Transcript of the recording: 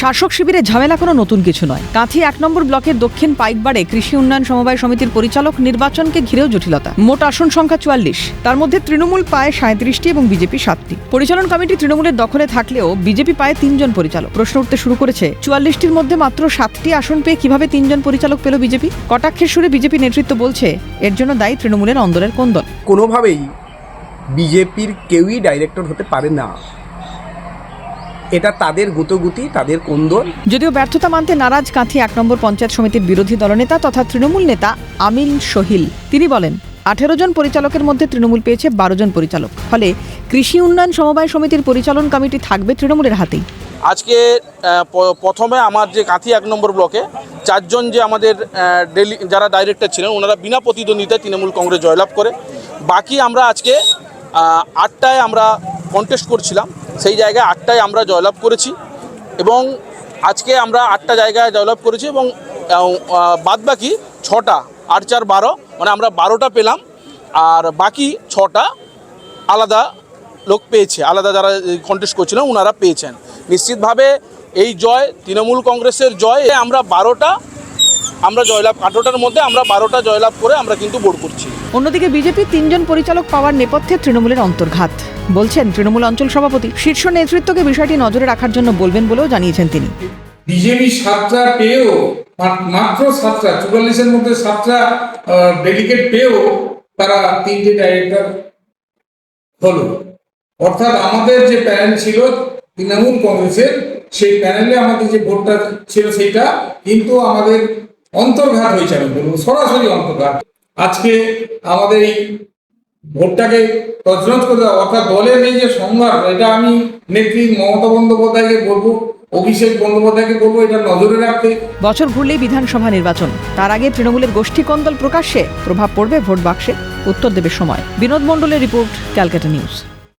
শাসক শিবিরে ঝামেলা কোনো নতুন কিছু নয়। কাঁথি এক নম্বর ব্লকের দক্ষিণ পাইকবাড়ে কৃষি উন্নয়ন সমবায় সমিতির পরিচালক নির্বাচনকে ঘিরেও জটিলতা। মোট আসন সংখ্যা চুয়াল্লিশ। তার মধ্যে তৃণমূল পায় সাঁত্রিশটি এবং বিজেপি সাতটি। পরিচালন কমিটি তৃণমূলের দখলে থাকলেও বিজেপি পায় তিনজন পরিচালক। প্রশ্ন উঠতে শুরু করেছে, চুয়াল্লিশটির মধ্যে মাত্র সাতটি আসন পেয়ে কীভাবে তিনজন পরিচালক পেল বিজেপি? কটাক্ষের সুরে বিজেপি নেতৃত্ব বলছে, এর জন্য দায়ী তৃণমূলের অন্দরের কোন দল কোনোভাবেই বিজেপির কেউই ডাইরেক্টর হতে পারে না। এটা তাদের গুতগুতি তাদের কোন্দল। যদিও ব্যর্থতা মানতে নারাজ কাঁথি এক নম্বর পঞ্চায়েত সমিতির বিরোধী দলনেতা তথা তৃণমূল নেতা আমিল সহিল। তিনি বলেন আঠেরো জন পরিচালকের মধ্যে তৃণমূল পেয়েছে বারো জন পরিচালক। ফলে কৃষি উন্নয়ন সমবায় সমিতির পরিচালন কমিটি থাকবে তৃণমূলের হাতেই। আজকে প্রথমে আমার যে কাঁথি এক নম্বর ব্লকে চারজন যে আমাদের ডেলি যারা ডাইরেক্টর ছিলেন ওনারা বিনা প্রতিদ্বন্দ্বিতায় তৃণমূল কংগ্রেস জয়লাভ করে। বাকি আমরা আজকে আটটায় আমরা কন্টেস্ট করছিলাম। সেই জায়গায় আটটায় আমরা জয়লাভ করেছি এবং আজকে আমরা আটটা জায়গায় জয়লাভ করেছি এবং বাদ বাকি ছটা, আট চার বারো মানে আমরা বারোটা পেলাম আর বাকি ছটা আলাদা লোক পেয়েছে, আলাদা যারা কন্টেস্ট করছিলেন ওনারা পেয়েছেন। নিশ্চিতভাবে এই জয়, তৃণমূল কংগ্রেসের জয়, আমরা বারোটা, আমরা জয়লাভ, আঠেরোটার মধ্যে আমরা বারোটা জয়লাভ করে আমরা কিন্তু বোর্ড করছি। অন্যদিকে বিজেপি তিনজন পরিচালক পাওয়ার নেপথ্যে তৃণমূলের অন্তর্ঘাত। বলছেন তৃণমূল অঞ্চল সভাপতি, শীর্ষ নেতৃত্বকে বিষয়টি নজরে রাখার জন্য বলবেন বলেও জানিয়েছেন তিনি। বিজেপি সাতটা পেয়েও মাত্র সাতটা, চুয়াল্লিশের মধ্যে সাতটা ডেলিগেট পেয়েও তারা তিনটে ডাইরেক্টর হলো। অর্থাৎ আমাদের যে প্যানেল ছিল তৃণমূল কংগ্রেসের, সেই প্যানেলে আমাদের যে ভোটটা ছিল সেইটা কিন্তু আমাদের অন্তর্ঘাত হয়েছে আমি বলব, সরাসরি অন্তর্ঘাত। আজকে আমাদের এই ভোটটাকে তছনছ করে দেওয়া অর্থাৎ দলের এই যে সংঘাত, এটা আমি নেত্রী মমতা বন্দ্যোপাধ্যায়কে বলব, অভিষেক রাখতে। বছর ঘুরলেই বিধানসভা নির্বাচন। তার আগে তৃণমূলের গোষ্ঠী কন্দল প্রকাশ্যে প্রভাব পড়বে ভোট বাক্সে। উত্তর দেবে সময়। বিনোদ মণ্ডলের রিপোর্ট ক্যালকাটা নিউজ।